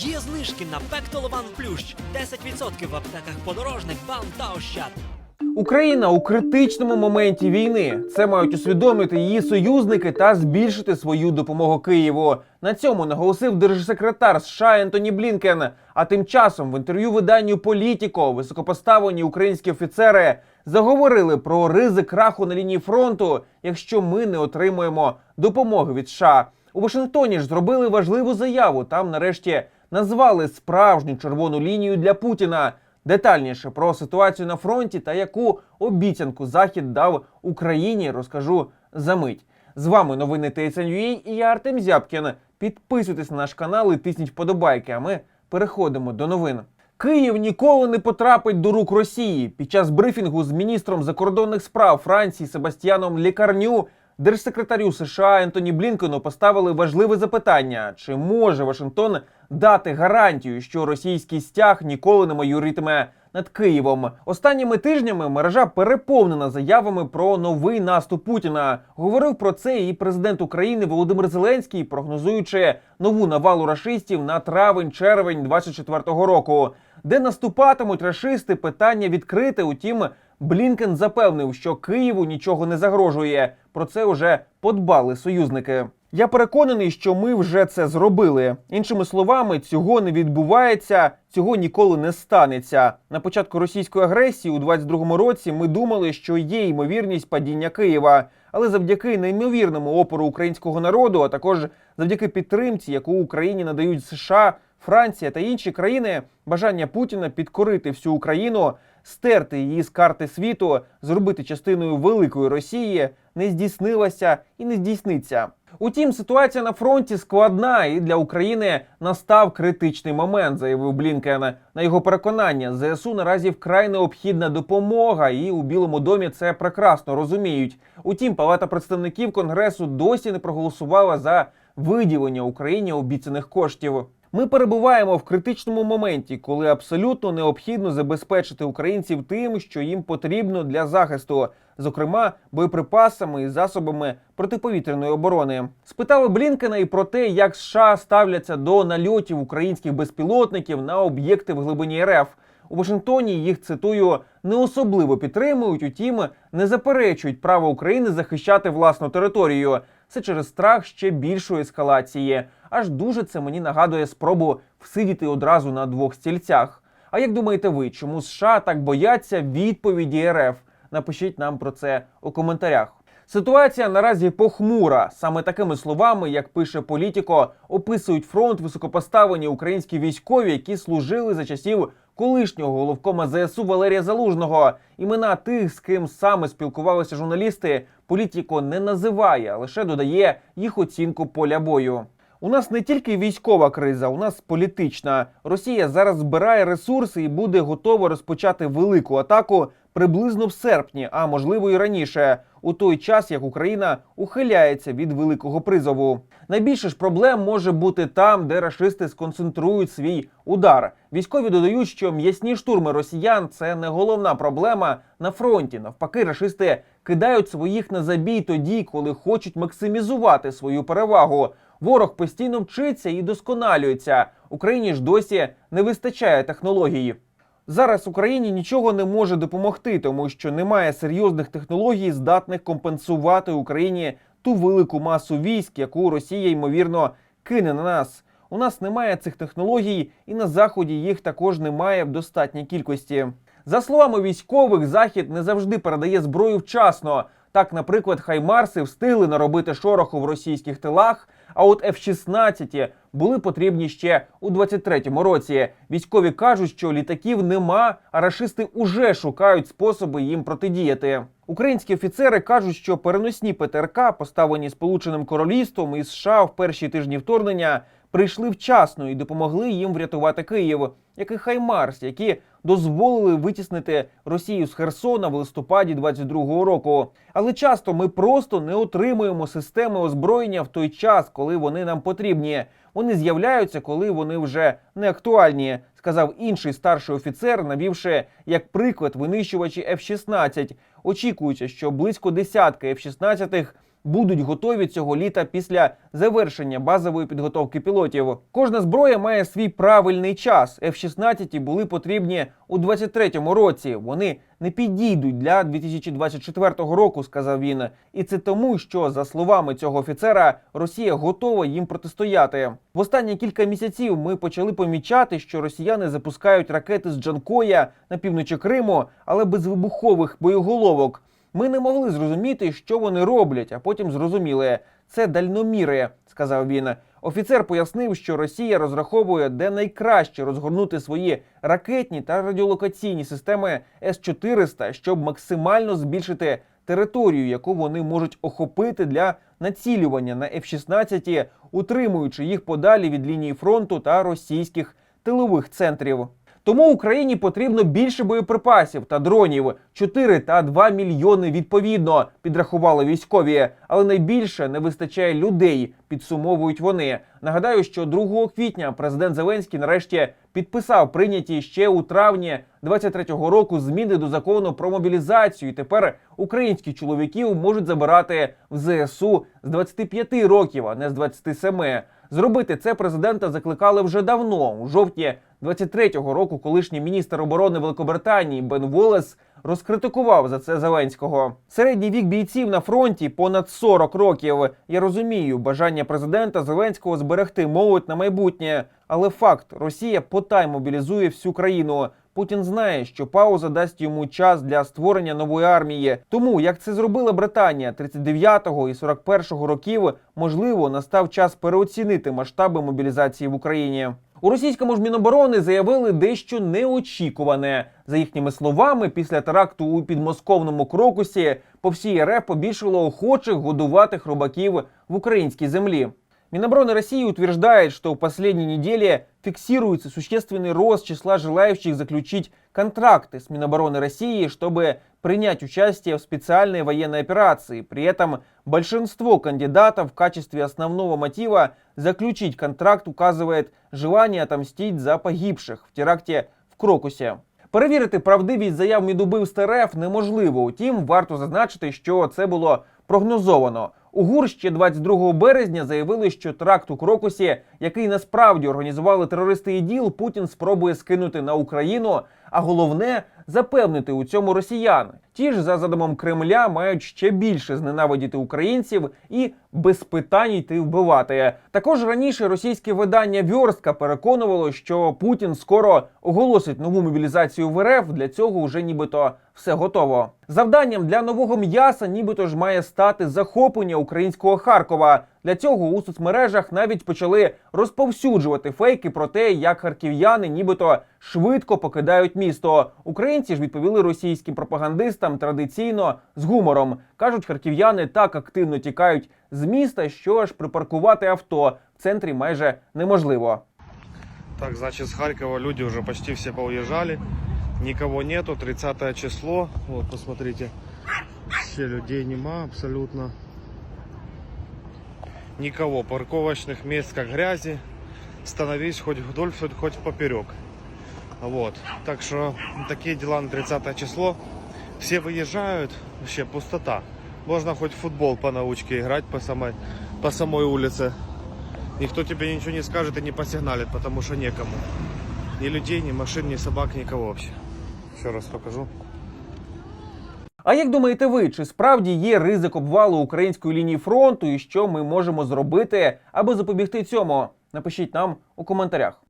Є знижки на Пектолован Плющ 10% в аптеках подорожник, бам та ощад. Україна у критичному моменті війни. Це мають усвідомити її союзники та збільшити свою допомогу Києву. На цьому наголосив держсекретар США Ентоні Блінкен. А тим часом в інтерв'ю виданню Політіко високопоставлені українські офіцери заговорили про ризик краху на лінії фронту, якщо ми не отримуємо допомоги від США. У Вашингтоні ж зробили важливу заяву. Там нарешті назвали справжню червону лінію для Путіна. Детальніше про ситуацію на фронті та яку обіцянку Захід дав Україні, розкажу за мить. З вами новини TSN.ua і я Артем Зябкін. Підписуйтесь на наш канал і тисніть вподобайки. А ми переходимо до новин. Київ ніколи не потрапить до рук Росії. Під час брифінгу з міністром закордонних справ Франції Себастьяном Лікарню держсекретарю США Ентоні Блінкену поставили важливе запитання: чи може Вашингтон дати гарантію, що російський стяг ніколи не майоритиме над Києвом? Останніми тижнями мережа переповнена заявами про новий наступ Путіна. Говорив про це і президент України Володимир Зеленський, прогнозуючи нову навалу рашистів на травень-червень 24-го року. Де наступатимуть рашисти, питання відкрите. Утім, Блінкен запевнив, що Києву нічого не загрожує. Про це вже подбали союзники. Я переконаний, що ми вже це зробили. Іншими словами, цього не відбувається, цього ніколи не станеться. На початку російської агресії у 22-му році ми думали, що є ймовірність падіння Києва. Але завдяки неймовірному опору українського народу, а також завдяки підтримці, яку Україні надають США, Франція та інші країни, бажання Путіна підкорити всю Україну, стерти її з карти світу, зробити частиною великої Росії не здійснилося і не здійсниться. Утім, ситуація на фронті складна, і для України настав критичний момент, заявив Блінкен. На його переконання, ЗСУ наразі вкрай необхідна допомога, і у Білому домі це прекрасно розуміють. Утім, Палата представників Конгресу досі не проголосувала за виділення Україні обіцяних коштів. Ми перебуваємо в критичному моменті, коли абсолютно необхідно забезпечити українців тим, що їм потрібно для захисту, зокрема боєприпасами і засобами протиповітряної оборони. Спитали Блінкена і про те, як США ставляться до нальотів українських безпілотників на об'єкти в глибині РФ. У Вашингтоні їх цитую не особливо підтримують, утім не заперечують право України захищати власну територію. Це через страх ще більшої ескалації. Аж дуже це мені нагадує спробу всидіти одразу на двох стільцях. А як думаєте ви, чому США так бояться відповіді РФ? Напишіть нам про це у коментарях. Ситуація наразі похмура. Саме такими словами, як пише Політіко, описують фронт високопоставлені українські військові, які служили за часів колишнього головкома ЗСУ Валерія Залужного. Імена тих, з ким саме спілкувалися журналісти, Політіко не називає, лише додає їх оцінку поля бою. У нас не тільки військова криза, у нас політична. Росія зараз збирає ресурси і буде готова розпочати велику атаку приблизно в серпні, а можливо і раніше, у той час як Україна ухиляється від великого призову. Найбільше ж проблем може бути там, де рашисти сконцентрують свій удар. Військові додають, що м'ясні штурми росіян це не головна проблема на фронті. Навпаки, рашисти кидають своїх на забій тоді, коли хочуть максимізувати свою перевагу. Ворог постійно вчиться і досконалюється. Україні ж досі не вистачає технології. Зараз Україні нічого не може допомогти, тому що немає серйозних технологій, здатних компенсувати Україні ту велику масу військ, яку Росія ймовірно кине на нас. У нас немає цих технологій, і на заході їх також немає в достатній кількості. За словами військових, захід не завжди передає зброю вчасно. Так, наприклад, хаймарси встигли наробити шороху в російських тилах. А от F-16 були потрібні ще у 23-му році. Військові кажуть, що літаків нема, а рашисти уже шукають способи їм протидіяти. Українські офіцери кажуть, що переносні ПТРК, поставлені Сполученим Королівством і США в перші тижні вторгнення, прийшли вчасно і допомогли їм врятувати Київ, як і Хаймарс, які дозволили витіснити Росію з Херсона в листопаді 22-го року. Але часто ми просто не отримуємо системи озброєння в той час, коли вони нам потрібні. Вони з'являються, коли вони вже не актуальні, сказав інший старший офіцер, навівши як приклад винищувачі F-16. Очікується, що близько десятки F-16 будуть готові цього літа після завершення базової підготовки пілотів. Кожна зброя має свій правильний час. F-16 були потрібні у 23-му році. Вони не підійдуть для 2024 року, сказав він. І це тому, що за словами цього офіцера, Росія готова їм протистояти. В останні кілька місяців ми почали помічати, що росіяни запускають ракети з Джанкоя на півночі Криму, але без вибухових боєголовок. Ми не могли зрозуміти, що вони роблять, а потім зрозуміли це дальноміри, сказав він. Офіцер пояснив, що Росія розраховує, де найкраще розгорнути свої ракетні та радіолокаційні системи С-400, щоб максимально збільшити територію, яку вони можуть охопити для націлювання на F-16, утримуючи їх подалі від лінії фронту та російських тилових центрів. Тому Україні потрібно більше боєприпасів та дронів 4 та 2 мільйони відповідно підрахували військові. Але найбільше не вистачає людей. Підсумовують вони. Нагадаю, що 2 квітня президент Зеленський нарешті підписав прийняті ще у травні 23-го року зміни до закону про мобілізацію. І тепер українських чоловіків можуть забирати в ЗСУ з 25 років, а не з 27. Зробити це президента закликали вже давно, у жовтні 23-го року. Колишній міністр оборони Великобританії Бен Волес розкритикував за це Зеленського. Середній вік бійців на фронті понад 40 років. Я розумію бажання президента Зеленського зберегти молодь на майбутнє, але факт Росія потай мобілізує всю країну. Путін знає, що пауза дасть йому час для створення нової армії. Тому як це зробила Британія 39-го і 41-го років, можливо, настав час переоцінити масштаби мобілізації в Україні. У російському ж міноборони заявили дещо неочікуване. За їхніми словами, після теракту у підмосковному крокусі по всій РФ побільшало охочих годувати хробаків в українській землі. Минобороны России утверждает, что в последние недели фиксируется существенный рост числа желающих заключить контракты с Минобороны России, чтобы принять участие в специальной военной операции. При этом большинство кандидатов в качестве основного мотива заключить контракт указывает желание отомстить за погибших в теракте в Крокусе. Перевірити правдивість заяв Мідубивств РФ неможливо. Утім, варто зазначити, що це було прогнозовано. У ГУР ще 22 березня заявили, що теракт у Крокусі, який насправді організували терористи ІДІЛ, Путін спробує скинути на Україну. А головне запевнити у цьому росіян. Ті ж за задумом Кремля мають ще більше зненавидіти українців і без питань йти вбивати. Також раніше російське видання Вьорстка переконувало, що Путін скоро оголосить нову мобілізацію в РФ. Для цього вже нібито все готово. Завданням для нового м'яса, нібито ж має стати захоплення українського Харкова. Для цього у соцмережах навіть почали розповсюджувати фейки про те, як харків'яни нібито швидко покидають місто. Українці ж відповіли російським пропагандистам традиційно з гумором. кажуть, харків'яни так активно тікають з міста, що аж припаркувати авто в центрі майже неможливо. Так, значит, с Харькова люди уже почти все поуезжали. Никого нету, 30 число. Вот, посмотрите. Все людей нема абсолютно. Никого. Парковочных мест как грязи. Становись хоть вдоль, хоть- поперек. Вот. Так что такие дела на 30 число. Все выезжают, вообще пустота. Можно хоть футбол по научке играть по самой, по самой улице. Никто тебе ничего не скажет и не посигналит, потому что некому. Ни людей, ни машин, ни собак, никого вообще. Еще раз покажу. А як думаєте ви, чи справді є ризик обвалу української лінії фронту, і що ми можемо зробити, аби запобігти цьому? Напишіть нам у коментарях.